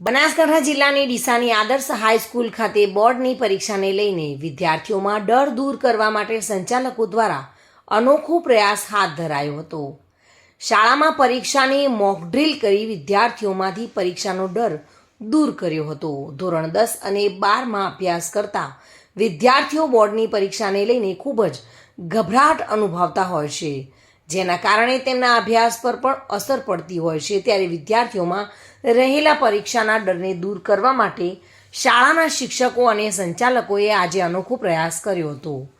બનાસકાંઠા જિલ્લાની ડીસાની આદર્શ હાઈસ્કૂલ ખાતે બોર્ડની પરીક્ષાને લઈને વિદ્યાર્થીઓમાં ડર દૂર કરવા માટે સંચાલકો દ્વારા અનોખો પ્રયાસ હાથ ધરાયો હતો. શાળામાં પરીક્ષાની મોક ડ્રીલ કરી વિદ્યાર્થીઓમાંથી પરીક્ષાનો ડર દૂર કર્યો હતો. ધોરણ દસ અને બારમાં અભ્યાસ કરતા વિદ્યાર્થીઓ બોર્ડની પરીક્ષાને લઈને ખૂબ જ ગભરાટ અનુભવતા હોય છે. જેના કારણે તેમના અભ્યાસ પર પણ અસર પડતી હોય છે. ત્યારે વિદ્યાર્થીઓમાં રહેલા પરીક્ષાના ડરને દૂર કરવા માટે શાળાના શિક્ષકો અને સંચાલકોએ આજે અનોખો પ્રયાસ કર્યો હતો.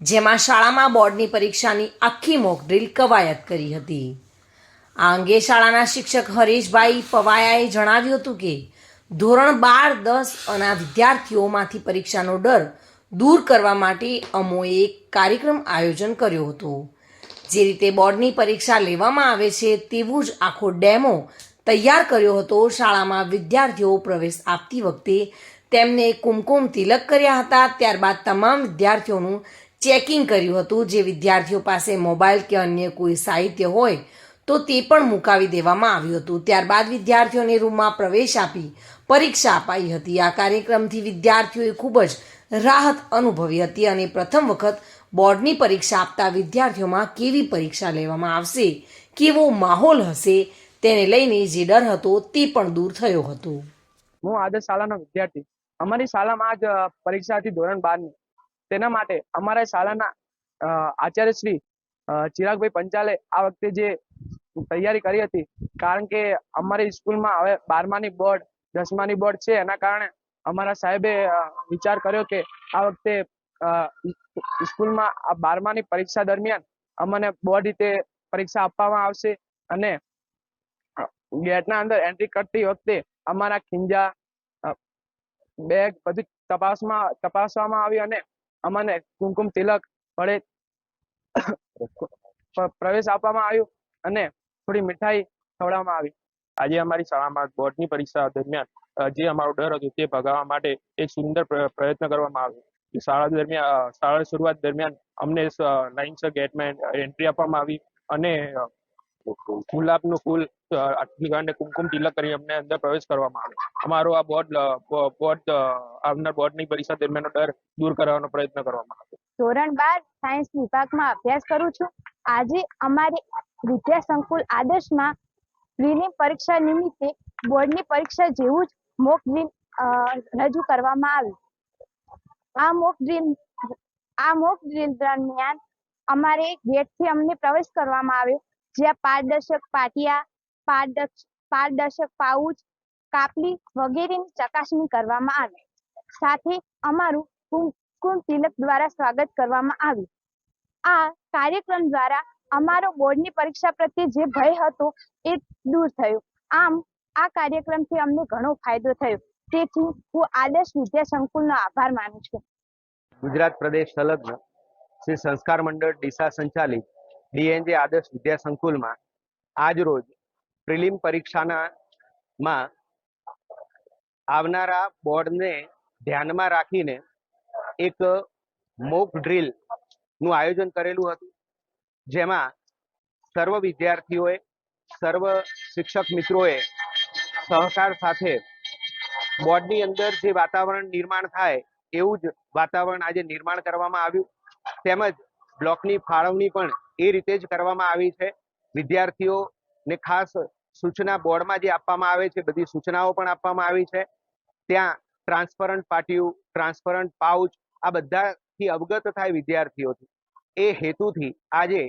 જેમાં શાળામાં બોર્ડની પરીક્ષાની આખી મોક ડ્રીલ કવાયત કરી હતી. આ અંગે શાળાના શિક્ષક હરેશભાઈ પવાયાએ જણાવ્યું હતું કે, ધોરણ બાર, દસ અને વિદ્યાર્થીઓમાંથી પરીક્ષાનો ડર દૂર કરવા માટે અમોએ એક કાર્યક્રમ આયોજન કર્યો હતો. જે રીતે બોર્ડની પરીક્ષા લેવામાં આવે છે તેવું જ આખો ડેમો તૈયાર કર્યો હતો. શાળામાં વિદ્યાર્થીઓ પ્રવેશ આપતી વખતે તેમને કુમકુમ તિલક કર્યા હતા. ત્યારબાદ તમામ વિદ્યાર્થીઓનું ચેકિંગ કર્યું હતું. જે વિદ્યાર્થીઓ પાસે મોબાઈલ કે અન્ય કોઈ સાહિત્ય હોય તો તે પણ મુકાવી દેવામાં આવ્યું હતું. ત્યારબાદ વિદ્યાર્થીઓને રૂમમાં પ્રવેશ આપી પરીક્ષા અપાઈ હતી. આ કાર્યક્રમથી વિદ્યાર્થીઓએ ખૂબ જ રાહત અનુભવી હતી અને પ્રથમ વખત બોર્ડની પરીક્ષા આપતા વિદ્યાર્થીઓમાં કેવી પરીક્ષા લેવામાં આવશે કેવો માહોલ હશે તેને લઈને જે ડર હતો તે પણ દૂર થયો હતો. હું આદર્શ શાળાનો વિદ્યાર્થી. અમારી શાળામાં અ, પરીક્ષા હતી ધોરણ બારની. તેના માટે અમારા શાળાના આચાર્ય શ્રી ચિરાગભાઈ પંચાલે આ વખતે જે તૈયારી કરી હતી કારણ કે અમારી સ્કૂલમાં હવે બારમાની બોર્ડ દસમાની બોર્ડ છે એના કારણે અમારા સાહેબે વિચાર કર્યો કે આ વખતે સ્કૂલમાં આ બારમાની પરીક્ષા દરમિયાન અમને બોર્ડ રીતે પરીક્ષા આપવામાં આવશે અને ગેટના અંદર એન્ટ્રી કરતી વખતે અમારા ખીંજા બેગ બધી તપાસમાં, તપાસવામાં આવી અને અમને કુમકુમ તિલક વડે પ્રવેશ આપવામાં આવ્યો અને થોડી મીઠાઈ ખવડાવવામાં આવી. આજે અમારી શાળામાં બોર્ડની પરીક્ષા દરમિયાન જે અમારો ડર હતો તે ભગાવવા માટે એક સુંદર પ્ર- પ્રયત્ન કરવામાં આવ્યો. શાળા દરમિયાન શાળા શરૂઆત દરમિયાન અમને લાઇન્સ ગેટમાં એન્ટ્રી આપવામાં આવી અને ગુલાબનું ફૂલ અને કુમકુમ તિલક કરી અમને અંદર પ્રવેશ કરવામાં આવ્યો. અમારો આ બોર્ડ બોર્ડ આવનાર બોર્ડની પરીક્ષા દરમિયાનનો ડર દૂર કરવાનો પ્રયત્ન કરવામાં આવ્યો. ધોરણ બાર સાયન્સ વિભાગમાં અભ્યાસ કરું છું. આજે અમારી વિદ્યા સંકુલ આદર્શમાં પ્રિલિમ પરીક્ષા નિમિત્તે બોર્ડની પરીક્ષા જેવું જ મોક ડ્રીલ રજૂ કરવામાં આવ્યું આ મોક ડ્રીલ આ મોક ડ્રીલ દરમિયાન અમારે ગેટથી અમને પ્રવેશ કરવામાં આવ્યો, જ્યાં પારદર્શક પાટિયા પારદર્શક પારદર્શક પાઉચ, કાપલી વગેરેની ચકાસણી કરવામાં આવી. સાથે અમારું કુમકુમ તિલક દ્વારા સ્વાગત કરવામાં આવ્યું. આ કાર્યક્રમ દ્વારા અમારો બોર્ડની પરીક્ષા પ્રત્યે જે ભય હતો એ દૂર થયો. આમ આ કાર્યક્રમથી અમને ઘણો ફાયદો થયો. તેથી હું આદર્શ વિદ્યા સંકુલનો આભાર માનું છું. ગુજરાત પ્રદેશ સંલગ્ન શ્રી સંસ્કાર મંડળ ડીસા સંચાલિત ડીએનજે આદર્શ વિદ્યા સંકુલમાં આજ રોજ પ્રિલિમ પરીક્ષાના માં આવનારા બોર્ડને ધ્યાનમાં રાખીને એક મોક ડ્રીલનું આયોજન કરેલું હતું. જેમાં સર્વ વિદ્યાર્થીઓએ, સર્વ શિક્ષક મિત્રોએ સહકાર સાથે બોર્ડની અંદર જે વાતાવરણ નિર્માણ થાય એવું જ વાતાવરણ આજે નિર્માણ કરવામાં આવ્યું. તેમજ બ્લોકની ફાળવણી પણ એ રીતે જ કરવામાં આવી છે. વિદ્યાર્થીઓને ખાસ સૂચના બોર્ડમાં જે આપવામાં આવે છે, બધી સૂચનાઓ પણ આપવામાં આવી છે. ત્યાં ટ્રાન્સપરન્ટ પાટિયું, ટ્રાન્સપરન્ટ પાઉચ આ બધાથી અવગત થાય વિદ્યાર્થીઓથી. એ હેતુથી આજે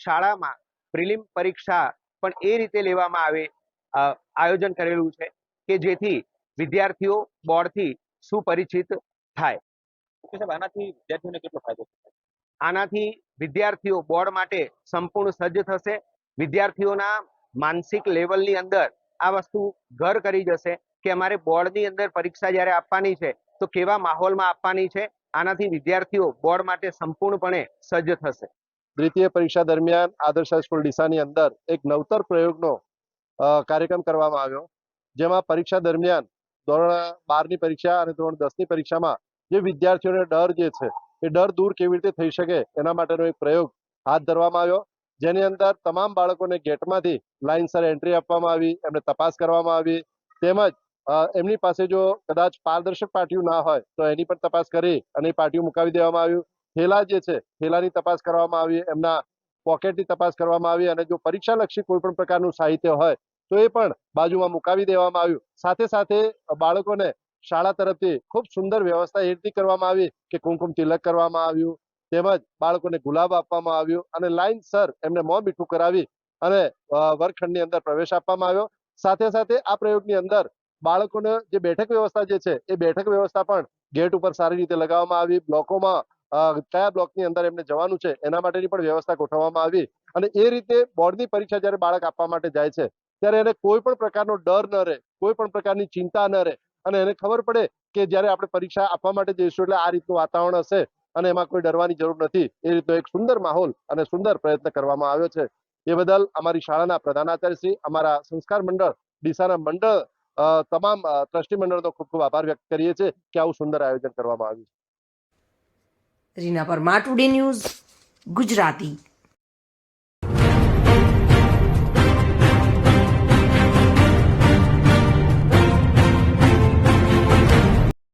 શાળામાં પ્રિલિમ પરીક્ષા પણ એ રીતે લેવામાં આવે આયોજન કરેલું છે કે જેથી વિદ્યાર્થીઓ બોર્ડથી સુપરિચિત થાય આનાથી વિદ્યાર્થીઓને કેટલો ફાયદો? આનાથી વિદ્યાર્થીઓ બોર્ડ માટે સંપૂર્ણ સજ્જ થશે વિદ્યાર્થીઓના માનસિક લેવલની અંદર આ વસ્તુ ઘર કરી જશે કે અમારે બોર્ડની અંદર પરીક્ષા જ્યારે આપવાની છે તો કેવા માહોલમાં આપવાની છે આનાથી વિદ્યાર્થીઓ બોર્ડ માટે સંપૂર્ણપણે સજ્જ થશે. દ્વિતીય પરીક્ષા દરમિયાન આદર્શ હાઈસ્કૂલ ડીસાની અંદર એક નવતર પ્રયોગનો કાર્યક્રમ કરવામાં આવ્યો. જેમાં પરીક્ષા દરમિયાન ધોરણ બારની પરીક્ષા અને ધોરણ દસની પરીક્ષામાં જે વિદ્યાર્થીઓને ડર જે છે, એ ડર દૂર કેવી રીતે થઈ શકે એના માટેનો એક પ્રયોગ હાથ ધરવામાં આવ્યો. જેની અંદર તમામ બાળકોને ગેટમાંથી લાઇનસર એન્ટ્રી આપવામાં આવી, એમને તપાસ કરવામાં આવી. તેમજ એમની પાસે જો કદાચ પારદર્શક પાર્ટીઓ ના હોય, તો એની પણ તપાસ કરી અને પાર્ટીઓ મુકાવી દેવામાં આવ્યું. થેલા જે છે થેલાની તપાસ કરવામાં આવી, એમના પોકેટની તપાસ કરવામાં આવી અને જો પરીક્ષાલક્ષી કોઈ પણ પ્રકારનું સાહિત્ય હોય, તો એ પણ બાજુમાં મુકાવી દેવામાં આવ્યું. સાથે સાથે બાળકોને શાળા તરફથી ખૂબ સુંદર વ્યવસ્થા એ રીતની કરવામાં આવી કે કુમકુમ તિલક કરવામાં આવ્યું, તેમજ બાળકોને ગુલાબ આપવામાં આવ્યું અને લાઈનસર એમને મોં મીઠું કરાવી અને વર્ગખંડની અંદર પ્રવેશ આપવામાં આવ્યો. સાથે સાથે આ પ્રયોગની અંદર બાળકોને જે બેઠક વ્યવસ્થા જે છે, એ બેઠક વ્યવસ્થા પણ ગેટ ઉપર સારી રીતે લગાવવામાં આવી. બ્લોકોમાં કયા બ્લોકની અંદર એમને જવાનું છે, એના માટેની પણ વ્યવસ્થા ગોઠવવામાં આવી અને એ રીતે બોર્ડની પરીક્ષા જ્યારે બાળક આપવા માટે જાય છે, ત્યારે એને કોઈ પણ પ્રકારનો ડર ન રહે, કોઈ પણ પ્રકારની ચિંતા ન રહે અને એને ખબર પડે કે જ્યારે આપણે પરીક્ષા આપવા માટે જઈશું એટલે આ રીતનું વાતાવરણ હશે અને એમાં કોઈ ડરવાની જરૂર નથી. એ રીતનો એક સુંદર માહોલ અને સુંદર પ્રયત્ન કરવામાં આવ્યો છે. એ બદલ અમારી શાળાના પ્રધાનાચાર્યશ્રી, અમારા સંસ્કાર મંડળ, ડીસાના મંડળ તમામ ટ્રસ્ટી મંડળનો ખૂબ ખૂબ આભાર વ્યક્ત કરીએ છીએ કે આવું સુંદર આયોજન કરવામાં આવ્યું રીના પરમાર, ટુડે ન્યૂઝ ગુજરાતી.